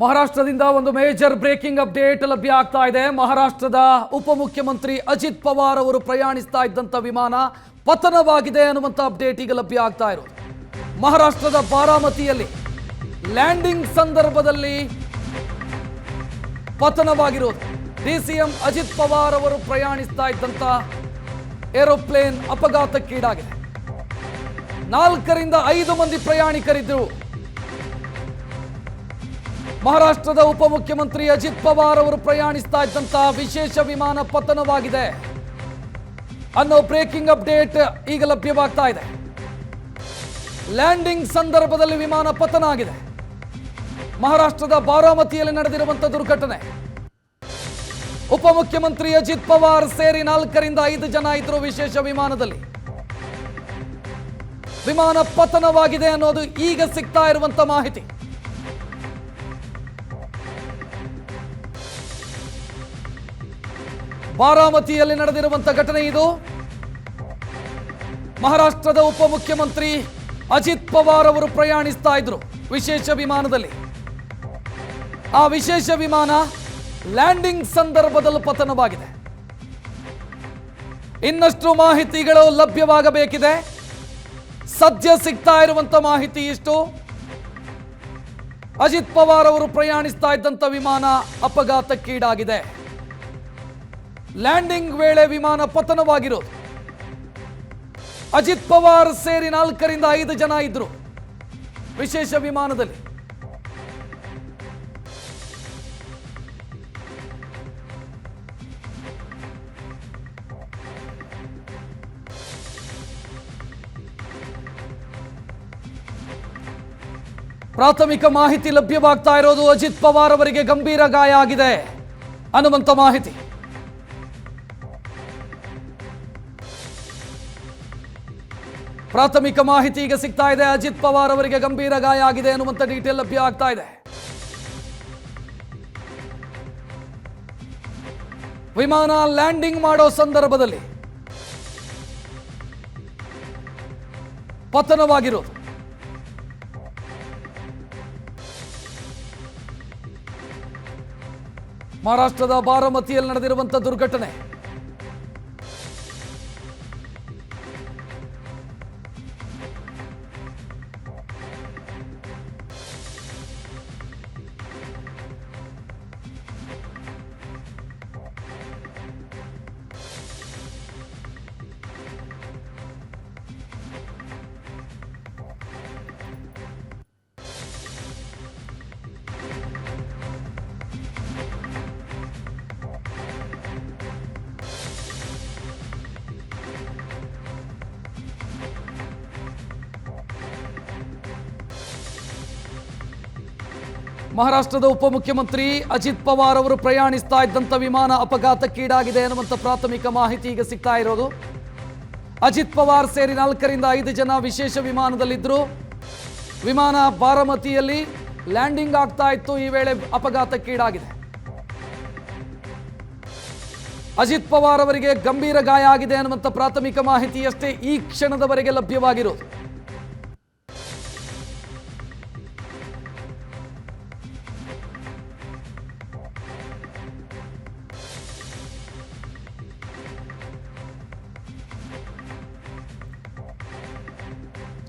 ಮಹಾರಾಷ್ಟ್ರದಿಂದ ಒಂದು major breaking update ಲಭ್ಯ ಆಗ್ತಾ ಇದೆ. ಮಹಾರಾಷ್ಟ್ರದ ಉಪಮುಖ್ಯಮಂತ್ರಿ ಅಜಿತ್ ಪವಾರ್ ಅವರು ಪ್ರಯಾಣಿಸ್ತಾ ಇದ್ದಂಥ ವಿಮಾನ ಪತನವಾಗಿದೆ ಅನ್ನುವಂಥ ಅಪ್ಡೇಟ್ ಈಗ ಲಭ್ಯ ಆಗ್ತಾ ಇರೋದು. ಮಹಾರಾಷ್ಟ್ರದ ಬಾರಾಮತಿಯಲ್ಲಿ ಲ್ಯಾಂಡಿಂಗ್ ಸಂದರ್ಭದಲ್ಲಿ ಪತನವಾಗಿರೋದು. ಎಂ ಅಜಿತ್ ಪವಾರ್ ಅವರು ಪ್ರಯಾಣಿಸ್ತಾ ಇದ್ದಂಥ ಏರೋಪ್ಲೇನ್ ಅಪಘಾತಕ್ಕೀಡಾಗಿದೆ. ನಾಲ್ಕರಿಂದ ಐದು ಮಂದಿ ಪ್ರಯಾಣಿಕರಿದ್ದರು ಮಹಾರಾಷ್ಟ್ರದ ಉಪಮುಖ್ಯಮಂತ್ರಿ ಅಜಿತ್ ಪವಾರ್ ಅವರು ಪ್ರಯಾಣಿಸ್ತಾ ಇದ್ದಂತಹ ವಿಶೇಷ ವಿಮಾನ ಪತನವಾಗಿದೆ. ಅನ್ನೋ ಬ್ರೇಕಿಂಗ್ ಅಪ್ಡೇಟ್ ಈಗ ಲಭ್ಯವಾಗ್ತಾ ಇದೆ. ಲ್ಯಾಂಡಿಂಗ್ ಸಂದರ್ಭದಲ್ಲಿ ವಿಮಾನ ಪತನ ಆಗಿದೆ. ಮಹಾರಾಷ್ಟ್ರದ ಬಾರಾಮತಿಯಲ್ಲಿ ನಡೆದಿರುವಂತಹ ದುರ್ಘಟನೆ. ಉಪಮುಖ್ಯಮಂತ್ರಿ ಅಜಿತ್ ಪವಾರ್ ಸೇರಿ ನಾಲ್ಕರಿಂದ ಐದು ಜನ ಇದ್ರು ವಿಶೇಷ ವಿಮಾನದಲ್ಲಿ. ವಿಮಾನ ಪತನವಾಗಿದೆ ಅನ್ನೋದು ಈಗ ಸಿಗ್ತಾ ಇರುವಂತ ಮಾಹಿತಿ. ಬಾರಾಮತಿಯಲ್ಲಿ ನಡೆದಿರುವಂತಹ ಘಟನೆ ಇದು. ಮಹಾರಾಷ್ಟ್ರದ ಉಪಮುಖ್ಯಮಂತ್ರಿ ಅಜಿತ್ ಪವಾರ್ ಅವರು ಪ್ರಯಾಣಿಸ್ತಾ ಇದ್ರು ವಿಶೇಷ ವಿಮಾನದಲ್ಲಿ. ಆ ವಿಶೇಷ ವಿಮಾನ ಲ್ಯಾಂಡಿಂಗ್ ಸಂದರ್ಭದಲ್ಲಿ ಪತನವಾಗಿದೆ. ಇನ್ನಷ್ಟು ಮಾಹಿತಿಗಳು ಲಭ್ಯವಾಗಬೇಕಿದೆ. ಸದ್ಯ ಸಿಗ್ತಾ ಇರುವಂತ ಮಾಹಿತಿ ಇಷ್ಟು. ಅಜಿತ್ ಪವಾರ್ ಅವರು ಪ್ರಯಾಣಿಸ್ತಾ ಇದ್ದಂಥ ವಿಮಾನ ಅಪಘಾತಕ್ಕೀಡಾಗಿದೆ. ಲ್ಯಾಂಡಿಂಗ್ ವೇಳೆ ವಿಮಾನ ಪತನವಾಗಿರೋದು ಅಜಿತ್ ಪವಾರ್ ಸೇರಿ ನಾಲ್ಕರಿಂದ ಐದು ಜನ ಇದ್ರು. ವಿಶೇಷ ವಿಮಾನದಲ್ಲಿ. ಪ್ರಾಥಮಿಕ ಮಾಹಿತಿ ಲಭ್ಯವಾಗ್ತಾ ಇರೋದು ಅಜಿತ್ ಪವಾರ್ ಅವರಿಗೆ ಗಂಭೀರ ಗಾಯ ಆಗಿದೆ. ಅನ್ನುವಂಥ ಮಾಹಿತಿ. ಪ್ರಾಥಮಿಕ ಮಾಹಿತಿ ಈಗ ಸಿಗ್ತಾ ಇದೆ. ಅಜಿತ್ ಪವಾರ್ ಅವರಿಗೆ ಗಂಭೀರ ಗಾಯ ಆಗಿದೆ ಅನ್ನುವಂಥ ಡೀಟೇಲ್ ಲಭ್ಯ ಆಗ್ತಾ ಇದೆ. ವಿಮಾನ ಲ್ಯಾಂಡಿಂಗ್ ಮಾಡೋ ಸಂದರ್ಭದಲ್ಲಿ ಪತನವಾಗಿರೋದು. ಮಹಾರಾಷ್ಟ್ರದ ಬಾರಾಮತಿಯಲ್ಲಿ ನಡೆದಿರುವಂತಹ ದುರ್ಘಟನೆ. ಮಹಾರಾಷ್ಟ್ರದ ಉಪಮುಖ್ಯಮಂತ್ರಿ ಅಜಿತ್ ಪವಾರ್ ಅವರು ಪ್ರಯಾಣಿಸ್ತಾ ಇದ್ದಂಥ ವಿಮಾನ ಅಪಘಾತಕ್ಕೀಡಾಗಿದೆ ಎನ್ನುವಂಥ ಪ್ರಾಥಮಿಕ ಮಾಹಿತಿ ಈಗ ಸಿಗ್ತಾ ಇರೋದು. ಅಜಿತ್ ಪವಾರ್ ಸೇರಿ ನಾಲ್ಕರಿಂದ ಐದು ಜನ ವಿಶೇಷ ವಿಮಾನದಲ್ಲಿದ್ದರು ವಿಮಾನ ಬಾರಾಮತಿಯಲ್ಲಿ ಲ್ಯಾಂಡಿಂಗ್ ಆಗ್ತಾ ಇತ್ತು, ಈ ವೇಳೆ ಅಪಘಾತಕ್ಕೀಡಾಗಿದೆ. ಅಜಿತ್ ಪವಾರ್ ಅವರಿಗೆ ಗಂಭೀರ ಗಾಯ ಆಗಿದೆ ಅನ್ನುವಂಥ ಪ್ರಾಥಮಿಕ ಮಾಹಿತಿಯಷ್ಟೇ ಈ ಕ್ಷಣದವರೆಗೆ ಲಭ್ಯವಾಗಿರೋದು.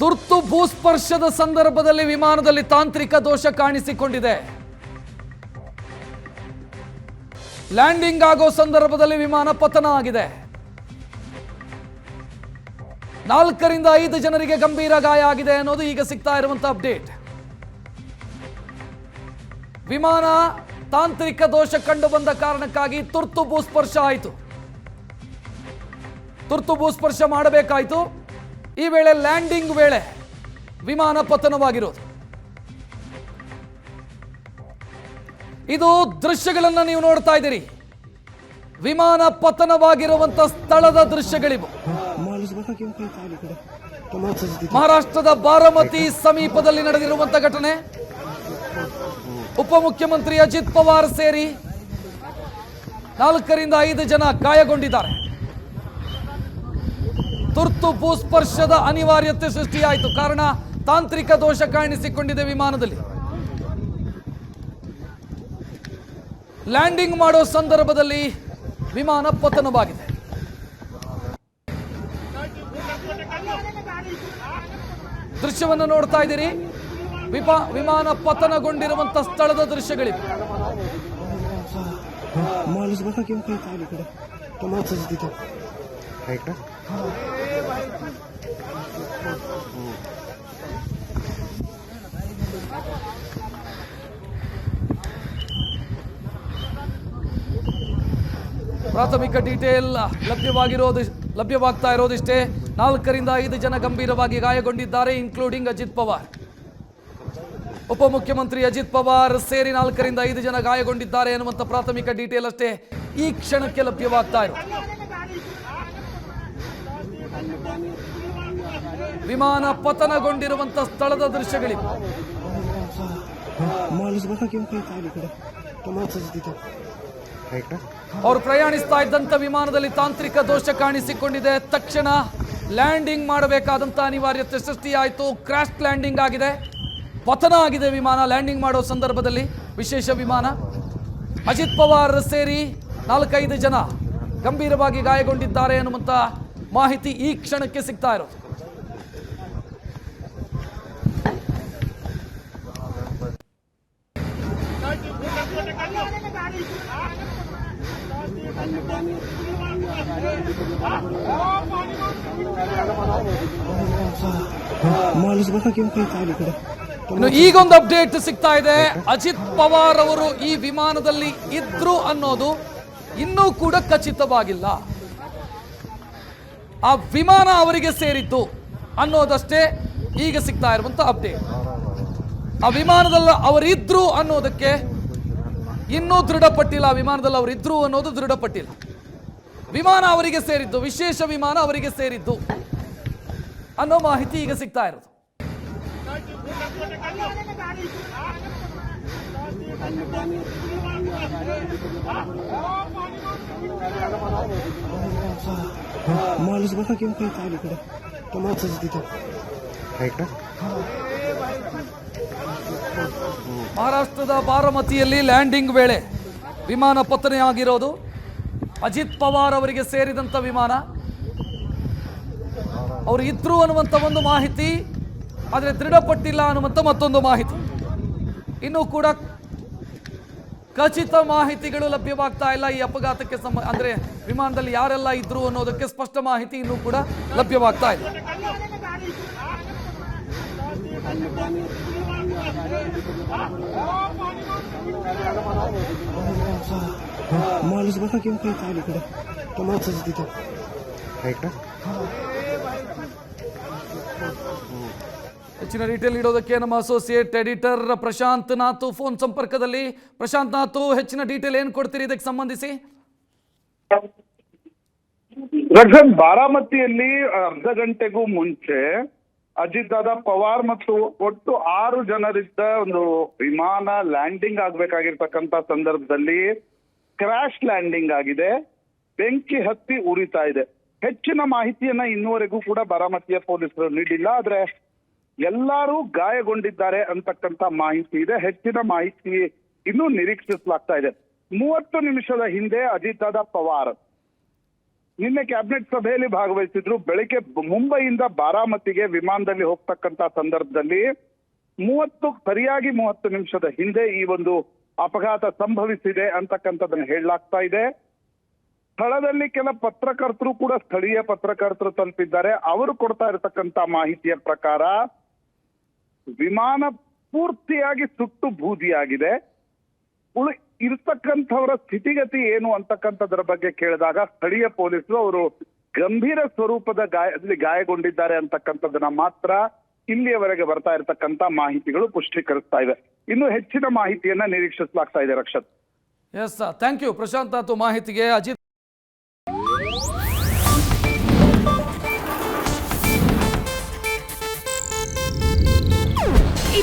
ತುರ್ತು ಭೂಸ್ಪರ್ಶದ ಸಂದರ್ಭದಲ್ಲಿ ವಿಮಾನದಲ್ಲಿ ತಾಂತ್ರಿಕ ದೋಷ ಕಾಣಿಸಿಕೊಂಡಿದೆ. ಲ್ಯಾಂಡಿಂಗ್ ಆಗೋ ಸಂದರ್ಭದಲ್ಲಿ ವಿಮಾನ ಪತನ ಆಗಿದೆ. ನಾಲ್ಕರಿಂದ ಐದು ಜನರಿಗೆ ಗಂಭೀರ ಗಾಯ ಆಗಿದೆ ಅನ್ನೋದು ಈಗ ಸಿಗ್ತಾ ಇರುವಂತ ಅಪ್ಡೇಟ್. ವಿಮಾನ ತಾಂತ್ರಿಕ ದೋಷ ಕಂಡು ಬಂದ ಕಾರಣಕ್ಕಾಗಿ ತುರ್ತು ಭೂಸ್ಪರ್ಶ ಆಯಿತು. ತುರ್ತು ಭೂಸ್ಪರ್ಶ ಮಾಡಬೇಕಾಯಿತು. ಈ ವೇಳೆ ಲ್ಯಾಂಡಿಂಗ್ ವೇಳೆ ವಿಮಾನ ಪತನವಾಗಿರೋದು. ಇದು ದೃಶ್ಯಗಳನ್ನು ನೀವು ನೋಡ್ತಾ ಇದ್ದೀರಿ. ವಿಮಾನ ಪತನವಾಗಿರುವಂತ ಸ್ಥಳದ ದೃಶ್ಯಗಳಿವು. ಮಹಾರಾಷ್ಟ್ರದ ಬಾರಾಮತಿ ಸಮೀಪದಲ್ಲಿ ನಡೆದಿರುವಂತ ಘಟನೆ. ಉಪಮುಖ್ಯಮಂತ್ರಿ ಅಜಿತ್ ಪವಾರ್ ಸೇರಿ ನಾಲ್ಕರಿಂದ ಐದು ಜನ ಗಾಯಗೊಂಡಿದ್ದಾರೆ. ತುರ್ತು ಭೂಸ್ಪರ್ಶದ ಅನಿವಾರ್ಯತೆ ಸೃಷ್ಟಿಯಾಯಿತು. ಕಾರಣ, ತಾಂತ್ರಿಕ ದೋಷ ಕಾಣಿಸಿಕೊಂಡಿದೆ ವಿಮಾನದಲ್ಲಿ. ಲ್ಯಾಂಡಿಂಗ್ ಮಾಡೋ ಸಂದರ್ಭದಲ್ಲಿ ವಿಮಾನ ಪತನವಾಗಿದೆ. ದೃಶ್ಯವನ್ನು ನೋಡ್ತಾ ಇದ್ದೀರಿ. ವಿಮಾ ವಿಮಾನ ಪತನಗೊಂಡಿರುವಂತಹ ಸ್ಥಳದ ದೃಶ್ಯಗಳಿವೆ. इकडे तो माणसाचं तिथं आहे का ಪ್ರಾಥಮಿಕ ಡೀಟೇಲ್ ಲಭ್ಯವಾಗಿರೋದು ಲಭ್ಯವಾಗ್ತಾ ಇರೋದಿಷ್ಟೇ ನಾಲ್ಕರಿಂದ ಐದು ಜನ ಗಂಭೀರವಾಗಿ ಗಾಯಗೊಂಡಿದ್ದಾರೆ ಇನ್ಕ್ಲೂಡಿಂಗ್ ಅಜಿತ್ ಪವಾರ್ ಉಪಮುಖ್ಯಮಂತ್ರಿ ಅಜಿತ್ ಪವಾರ್ ಸೇರಿ ನಾಲ್ಕರಿಂದ ಐದು ಜನ ಗಾಯಗೊಂಡಿದ್ದಾರೆ ಎನ್ನುವಂತ ಪ್ರಾಥಮಿಕ ಡೀಟೇಲ್ ಅಷ್ಟೇ ಈ ಕ್ಷಣಕ್ಕೆ ಲಭ್ಯವಾಗ್ತಾ ಇರೋದು ವಿಮಾನ ಪತನಗೊಂಡಿರುವಂತಹ ಸ್ಥಳದ ದೃಶ್ಯಗಳಿವೆ. ಅವರು ಪ್ರಯಾಣಿಸ್ತಾ ಇದ್ದಂಥ ವಿಮಾನದಲ್ಲಿ ತಾಂತ್ರಿಕ ದೋಷ ಕಾಣಿಸಿಕೊಂಡಿದೆ. ತಕ್ಷಣ ಲ್ಯಾಂಡಿಂಗ್ ಮಾಡಬೇಕಾದಂಥ ಅನಿವಾರ್ಯತೆ ಸೃಷ್ಟಿಯಾಯಿತು. ಕ್ರಾಶ್ ಲ್ಯಾಂಡಿಂಗ್ ಆಗಿದೆ. ಪತನ ಆಗಿದೆ ವಿಮಾನ. ಲ್ಯಾಂಡಿಂಗ್ ಮಾಡೋ ಸಂದರ್ಭದಲ್ಲಿ ವಿಶೇಷ ವಿಮಾನ. ಅಜಿತ್ ಪವಾರ್ ಸೇರಿ ನಾಲ್ಕೈದು ಜನ ಗಂಭೀರವಾಗಿ ಗಾಯಗೊಂಡಿದ್ದಾರೆ ಎನ್ನುವಂತ ಮಾಹಿತಿ ಈ ಕ್ಷಣಕ್ಕೆ ಸಿಗ್ತಾ ಇರೋದು. ಇನ್ನು ಈಗೊಂದು ಅಪ್ಡೇಟ್ ಸಿಗ್ತಾ ಇದೆ. ಅಜಿತ್ ಪವಾರ್ ಅವರು ಈ ವಿಮಾನದಲ್ಲಿ ಇದ್ರು ಅನ್ನೋದು ಇನ್ನೂ ಕೂಡ ಖಚಿತವಾಗಿಲ್ಲ. ಆ ವಿಮಾನ ಅವರಿಗೆ ಸೇರಿತ್ತು ಅನ್ನೋದಷ್ಟೇ ಈಗ ಸಿಗ್ತಾ ಇರುವಂತ ಅಪ್ಡೇಟ್ ಆ ವಿಮಾನದಲ್ಲಿ ಅವರಿದ್ರು ಅನ್ನೋದಕ್ಕೆ ಇನ್ನೂ ದೃಢಪಟ್ಟಿಲ್ಲ. ಆ ವಿಮಾನದಲ್ಲಿ ಅವರಿದ್ರು ಅನ್ನೋದು ದೃಢಪಟ್ಟಿಲ್ಲ. ವಿಮಾನ ಅವರಿಗೆ ಸೇರಿದ್ದು, ವಿಶೇಷ ವಿಮಾನ ಅವರಿಗೆ ಸೇರಿದ್ದು ಅನ್ನೋ ಮಾಹಿತಿ ಈಗ ಸಿಗ್ತಾ ಇರೋದು. माणूस बघा किंवा काही काय इकडे तो माणसाचं तिथं आहे का ಮಹಾರಾಷ್ಟ್ರದ ಬಾರಾಮತಿಯಲ್ಲಿ ಲ್ಯಾಂಡಿಂಗ್ ವೇಳೆ ವಿಮಾನ ಪತನೆಯಾಗಿರೋದು ಅಜಿತ್ ಪವಾರ್ ಅವರಿಗೆ ಸೇರಿದಂತ ವಿಮಾನ ಅವರು ಇದ್ರು ಅನ್ನುವಂಥ ಒಂದು ಮಾಹಿತಿ ಆದರೆ ದೃಢಪಟ್ಟಿಲ್ಲ ಅನ್ನುವಂಥ ಮತ್ತೊಂದು ಮಾಹಿತಿ ಇನ್ನೂ ಕೂಡ ಖಚಿತ ಮಾಹಿತಿಗಳು ಲಭ್ಯವಾಗ್ತಾ ಇಲ್ಲ ಈ ಅಪಘಾತಕ್ಕೆ ಸಂಬ, ಅಂದ್ರೆ ವಿಮಾನದಲ್ಲಿ ಯಾರೆಲ್ಲ ಇದ್ರು ಅನ್ನೋದಕ್ಕೆ ಸ್ಪಷ್ಟ ಮಾಹಿತಿ ಇನ್ನೂ ಕೂಡ ಲಭ್ಯವಾಗ್ತಾ ಇಲ್ಲ. ಹೆಚ್ಚಿನ ಡೀಟೇಲ್ ನೀಡೋದಕ್ಕೆ ನಮ್ಮ associate editor Prashanth Nathu phone ಸಂಪರ್ಕದಲ್ಲಿ. ಪ್ರಶಾಂತ್ ನಾಥು ಹೆಚ್ಚಿನ ಡೀಟೇಲ್ ಏನ್ ಕೊಡ್ತೀರಿ ಇದಕ್ಕೆ ಸಂಬಂಧಿಸಿ? ರಕ್ಷನ್ ಬಾರಾಮತಿಯಲ್ಲಿ ಅರ್ಧ ಗಂಟೆಗೂ ಮುಂಚೆ ಅಜಿತ್ ದಾದಾ ಪವಾರ್ ಮತ್ತು ಒಟ್ಟು ಆರು ಜನರಿದ್ದ ಒಂದು ವಿಮಾನ ಲ್ಯಾಂಡಿಂಗ್ ಆಗ್ಬೇಕಾಗಿರ್ತಕ್ಕಂತ ಸಂದರ್ಭದಲ್ಲಿ ಕ್ರಾಶ್ ಲ್ಯಾಂಡಿಂಗ್ ಆಗಿದೆ. ಬೆಂಕಿ ಹತ್ತಿ ಉರಿತಾ ಇದೆ. ಹೆಚ್ಚಿನ ಮಾಹಿತಿಯನ್ನ ಇನ್ನುವರೆಗೂ ಕೂಡ ಬಾರಾಮತಿಯ ಪೊಲೀಸರು ನೀಡಿಲ್ಲ. ಆದ್ರೆ ಎಲ್ಲರೂ ಗಾಯಗೊಂಡಿದ್ದಾರೆ ಅಂತಕ್ಕಂತ ಮಾಹಿತಿ ಇದೆ. ಹೆಚ್ಚಿನ ಮಾಹಿತಿ ಇನ್ನೂ ನಿರೀಕ್ಷಿಸಲಾಗ್ತಾ ಇದೆ. ಮೂವತ್ತು ನಿಮಿಷದ ಹಿಂದೆ ಅಜಿತಾದ ಪವಾರ್ ನಿನ್ನೆ ಕ್ಯಾಬಿನೆಟ್ ಸಭೆಯಲ್ಲಿ ಭಾಗವಹಿಸಿದ್ರು. ಬೆಳಿಗ್ಗೆ ಮುಂಬೈಯಿಂದ ಬಾರಾಮತಿಗೆ ವಿಮಾನದಲ್ಲಿ ಹೋಗ್ತಕ್ಕಂತ ಸಂದರ್ಭದಲ್ಲಿ ಮೂವತ್ತು, ಸರಿಯಾಗಿ ಮೂವತ್ತು ನಿಮಿಷದ ಹಿಂದೆ ಈ ಒಂದು ಅಪಘಾತ ಸಂಭವಿಸಿದೆ ಅಂತಕ್ಕಂಥದ್ದನ್ನು ಹೇಳಲಾಗ್ತಾ ಇದೆ. ಸ್ಥಳದಲ್ಲಿ ಕೆಲ ಪತ್ರಕರ್ತರು ಕೂಡ ಸ್ಥಳೀಯ ಪತ್ರಕರ್ತರು ತಲುಪಿದ್ದಾರೆ. ಅವರು ಕೊಡ್ತಾ ಇರತಕ್ಕಂತ ಮಾಹಿತಿಯ ಪ್ರಕಾರ ವಿಮಾನ ಪೂರ್ತಿಯಾಗಿ ಸುಟ್ಟು ಬೂದಿಯಾಗಿದೆ ಉಳಿ ಇರ್ತಕ್ಕಂಥವರ ಸ್ಥಿತಿಗತಿ ಏನು ಅಂತಕ್ಕಂಥದ್ರ ಬಗ್ಗೆ ಕೇಳಿದಾಗ ಸ್ಥಳೀಯ ಪೊಲೀಸರು ಅವರು ಗಂಭೀರ ಸ್ವರೂಪದ ಗಾಯದಲ್ಲಿ ಗಾಯಗೊಂಡಿದ್ದಾರೆ ಅಂತಕ್ಕಂಥದ್ದನ್ನ ಮಾತ್ರ ಇಲ್ಲಿಯವರೆಗೆ ಬರ್ತಾ ಇರತಕ್ಕಂತ ಮಾಹಿತಿಗಳು ಪುಷ್ಟೀಕರಿಸ್ತಾ ಇವೆ. ಇನ್ನು ಹೆಚ್ಚಿನ ಮಾಹಿತಿಯನ್ನ ನಿರೀಕ್ಷಿಸಲಾಗ್ತಾ ಇದೆ Rakshath. Yes thank you Prashanth ಮಾಹಿತಿಗೆ ಅಜಿತ್